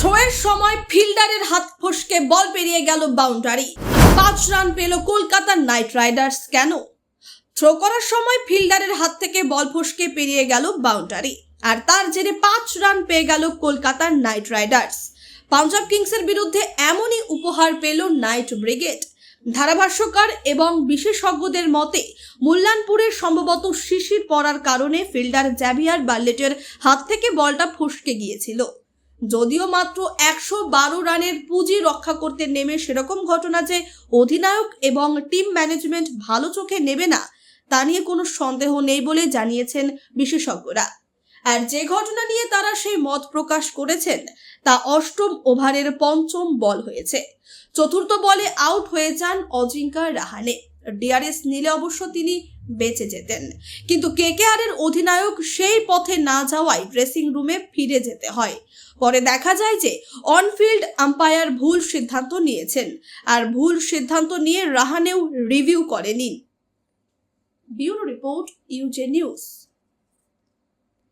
থ্রোয়ের সময় ফিল্ডারের হাত ফসকে বল পেরিয়ে গেল বাউন্ডারি। পাঁচ রান পেল কলকাতার নাইট রাইডার্স কেন? থ্রো করার সময় ফিল্ডারের হাত থেকে বল ফসকে পেরিয়ে গেল বাউন্ডারি। আর তার জেরে পাঁচ রান পেয়ে গেল কলকাতার নাইট রাইডার্স। পাঞ্জাব কিংসের বিরুদ্ধে এমনই উপহার পেল নাইট ব্রিগেড। ধারাভাষ্যকার এবং বিশেষজ্ঞদের মতে মুল্লানপুরের সম্ভবত শিশির পড়ার কারণে ফিল্ডার জ্যাভিয়ার বার্লেটের হাত থেকে বলটা ফসকে গিয়েছিল। যদিও মাত্র একশো বারো রানের পুঁজি রক্ষা করতে নেমে সেরকম ঘটনা যে অধিনায়ক এবং টিম ম্যানেজমেন্ট ভালো চোখে নেবে না, তা নিয়ে কোনো সন্দেহ নেই বলে জানিয়েছেন বিশেষজ্ঞরা। আর যে ঘটনা নিয়ে তারা সেই মত প্রকাশ করেছেন, তা অষ্টম ওভারের পঞ্চম বল হয়েছে। চতুর্থ বলে আউট হয়ে যান অজিঙ্কা রাহানে। ডিআরএস নিলে অবশ্য তিনি বেঁচে যেতেন। কিন্তু কেকেআরের অধিনায়ক সেই পথে না যাওয়ায় ড্রেসিং রুমে ফিরে যেতে হয়। পরে দেখা যায় যে অনফিল্ড আম্পায়ার ভুল সিদ্ধান্ত নিয়েছেন আর ভুল সিদ্ধান্ত নিয়ে রাহানেও রিভিউ করেনি। Bureau report, UJ news.